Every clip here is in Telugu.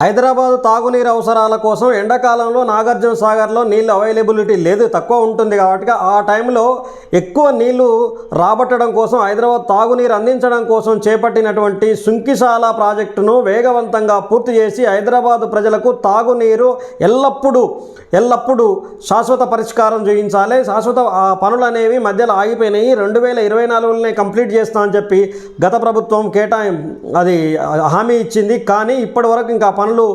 హైదరాబాద్ తాగునీరు అవసరాల కోసం ఎండాకాలంలో నాగార్జున సాగర్లో నీళ్ళు అవైలబిలిటీ లేదు తక్కువ ఉంటుంది కాబట్టి ఆ టైంలో ఎక్కువ నీళ్ళు రాబట్టడం కోసం హైదరాబాద్ తాగునీరు అందించడం కోసం చేపట్టినటువంటి సుంకిశాల ప్రాజెక్టును వేగవంతంగా పూర్తి చేసి హైదరాబాద్ ప్రజలకు తాగునీరు ఎల్లప్పుడూ ఎల్లప్పుడూ శాశ్వత పరిష్కారం చూపించాలి. శాశ్వత పనులు అనేవి మధ్యలో ఆగిపోయినాయి. రెండు వేల ఇరవై నాలుగులోనే కంప్లీట్ చేస్తామని చెప్పి గత ప్రభుత్వం కేటాయి అది హామీ ఇచ్చింది. కానీ ఇప్పటి వరకు ఇంకా పనులు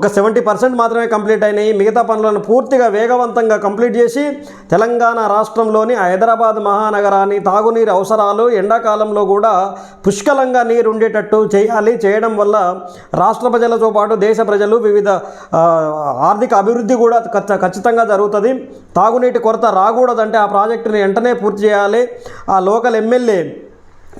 ఒక సెవెంటీ పర్సెంట్ మాత్రమే కంప్లీట్ అయినాయి. మిగతా పనులను పూర్తిగా వేగవంతంగా కంప్లీట్ చేసి తెలంగాణ రాష్ట్రంలోని హైదరాబాద్ మహానగరాన్ని తాగునీరు అవసరాలు ఎండాకాలంలో కూడా పుష్కలంగా నీరు ఉండేటట్టు చేయాలి. చేయడం వల్ల రాష్ట్ర ప్రజలతో పాటు దేశ ప్రజలు వివిధ ఆర్థిక అభివృద్ధి కూడా ఖచ్చితంగా జరుగుతుంది. తాగునీటి కొరత రాకూడదంటే ఆ ప్రాజెక్టుని వెంటనే పూర్తి చేయాలి. ఆ local MLA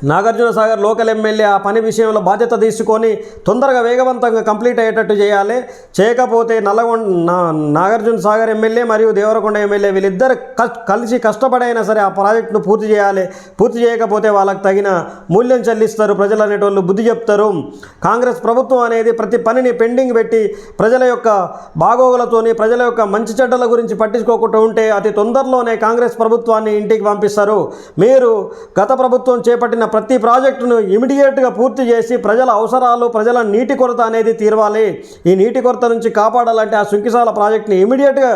Nagarjuna Sagar local MLA ఆ పని విషయంలో బాధ్యత తీసుకొని తొందరగా వేగవంతంగా కంప్లీట్ అయ్యేటట్టు చేయాలి. చేయకపోతే నల్లగొండ నా నాగార్జున సాగర్ ఎమ్మెల్యే మరియు దేవరకొండ ఎమ్మెల్యే వీళ్ళిద్దరు కల్- కలిసి కష్టపడైనా సరే ఆ ప్రాజెక్టును పూర్తి చేయాలి. పూర్తి చేయకపోతే వాళ్ళకి తగిన మూల్యం చెల్లిస్తారు. ప్రజలు అనేటోళ్ళు బుద్ధి చెప్తారు. కాంగ్రెస్ ప్రభుత్వం అనేది ప్రతి పనిని పెండింగ్ పెట్టి ప్రజల యొక్క బాగోగులతోని ప్రజల యొక్క మంచి చెడ్డల గురించి పట్టించుకోకుండా ఉంటే అతి తొందరలోనే కాంగ్రెస్ ప్రభుత్వాన్ని ఇంటికి పంపిస్తారు. మీరు గత ప్రభుత్వం చేపట్టిన ప్రతి ప్రాజెక్టును ఇమీడియట్గా పూర్తి చేసి ప్రజల అవసరాలు ప్రజల నీటి కొరత అనేది తీరవాలి. ఈ నీటి కొరత నుంచి కాపాడాలంటే ఆ సుంకిసాల ప్రాజెక్ట్ని ఇమీడియట్గా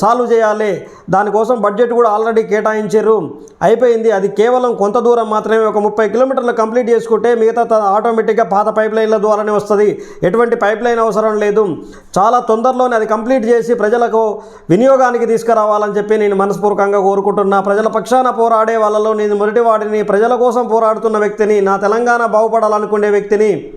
సాల్వ్ చేయాలి. దానికోసం బడ్జెట్ కూడా ఆల్రెడీ కేటాయించారు. అయిపోయింది. అది కేవలం కొంత దూరం మాత్రమే ఒక ముప్పై కిలోమీటర్లు కంప్లీట్ చేసుకుంటే మిగతా త- ఆటోమేటిక్గా పాత పైప్ లైన్ల ద్వారానే వస్తుంది. ఎటువంటి పైప్ లైన్ అవసరం లేదు. చాలా తొందరలోనే అది కంప్లీట్ చేసి ప్రజలకు వినియోగానికి తీసుకురావాలని చెప్పి నేను మనస్పూర్వకంగా కోరుకుంటున్నా. ప్రజల పక్షాన పోరాడే వాళ్ళలో నేను మొదటి వాడిని ప్రజల కోసం పోరాడుతున్న వ్యక్తిని నా తెలంగాణ బాగుపడాలనుకునే వ్యక్తిని